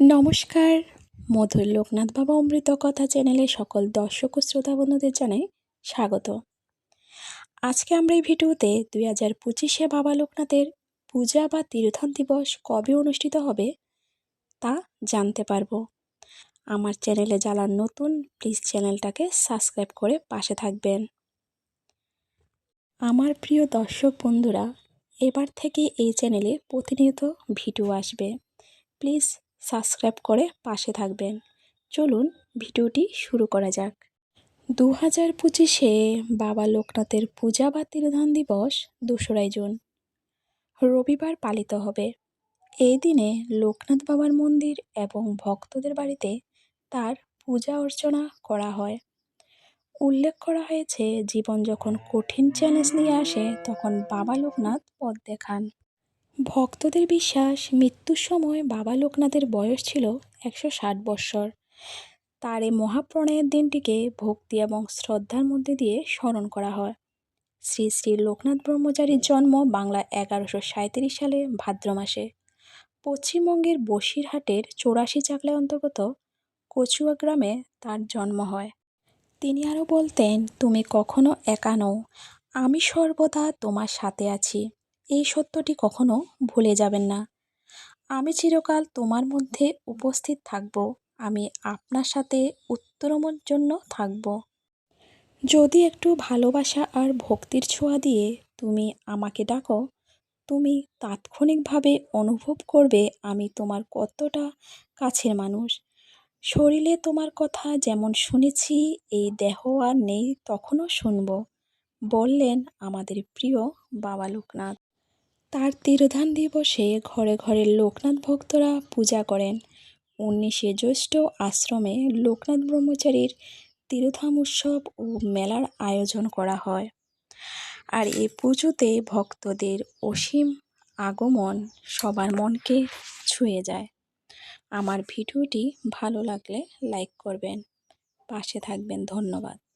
নমস্কার। মধুর লোকনাথ বাবা অমৃত কথা চ্যানেলে সকল দর্শক ও শ্রোতা বন্ধুদের জানাই স্বাগত। আজকে আমরা এই ভিডিওতে দুই হাজার পঁচিশে বাবা লোকনাথের পূজা বা তীর্থন দিবস কবে অনুষ্ঠিত হবে তা জানতে পারব। আমার চ্যানেলে যারা নতুন প্লিজ চ্যানেলটাকে সাবস্ক্রাইব করে পাশে থাকবেন। আমার প্রিয় দর্শক বন্ধুরা, এবার থেকে এই চ্যানেলে প্রতিনিয়ত ভিডিও আসবে। প্লিজ সাবস্ক্রাইব করে পাশে থাকবেন। চলুন ভিডিওটি শুরু করা যাক। দু হাজার পঁচিশে বাবা লোকনাথের পূজা বা তিরোধান দিবস দোসরাই জুন। রবিবার পালিত হবে। এই দিনে লোকনাথ বাবার মন্দির এবং ভক্তদের বাড়িতে তার পূজা অর্চনা করা হয়। উল্লেখ করা হয়েছে, জীবন যখন কঠিন চ্যালেঞ্জ নিয়ে আসে, তখন বাবা লোকনাথ পথ দেখান। ভক্তদের বিশ্বাস মৃত্যুর সময় বাবা লোকনাথের বয়স ছিল একশো ষাট বৎসর। তার এই মহাপ্রণয়ের দিনটিকে ভক্তি এবং শ্রদ্ধার মধ্যে দিয়ে স্মরণ করা হয়। শ্রী শ্রী লোকনাথ ব্রহ্মচারীর জন্ম বাংলা এগারোশো সাঁত্রিশ সালে ভাদ্র মাসে। পশ্চিমবঙ্গের বসিরহাটের চৌরাশি চাকলায় অন্তর্গত কচুয়া গ্রামে তার জন্ম হয়। তিনি আরও বলতেন, তুমি কখনো একা নও। আমি সর্বদা তোমার সাথে আছি। এই সত্যটি কখনো ভুলে যাবেন না। আমি চিরকাল তোমার মধ্যে উপস্থিত থাকব। আমি আপনার সাথে উত্তরমর জন্য থাকব। যদি একটু ভালোবাসা আর ভক্তির ছোঁয়া দিয়ে তুমি আমাকে ডাকো, তুমি তাৎক্ষণিকভাবে অনুভব করবে আমি তোমার কতটা কাছের মানুষ। শরীরে তোমার কথা যেমন শুনেছি, এই দেহ আর নেই তখনও শুনব, বললেন আমাদের প্রিয় বাবা লোকনাথ। তার তীরধান দিবসে ঘরে ঘরে লোকনাথ ভক্তরা পূজা করেন। উনিশে জ্যৈষ্ঠ আশ্রমে লোকনাথ ব্রহ্মচারীর তীরধাম উৎসব ও মেলার আয়োজন করা হয়। আর এই পুজোতে ভক্তদের অসীম আগমন সবার মনকে ছুঁয়ে যায়। আমার ভিডিওটি ভালো লাগলে লাইক করবেন। পাশে থাকবেন, ধন্যবাদ।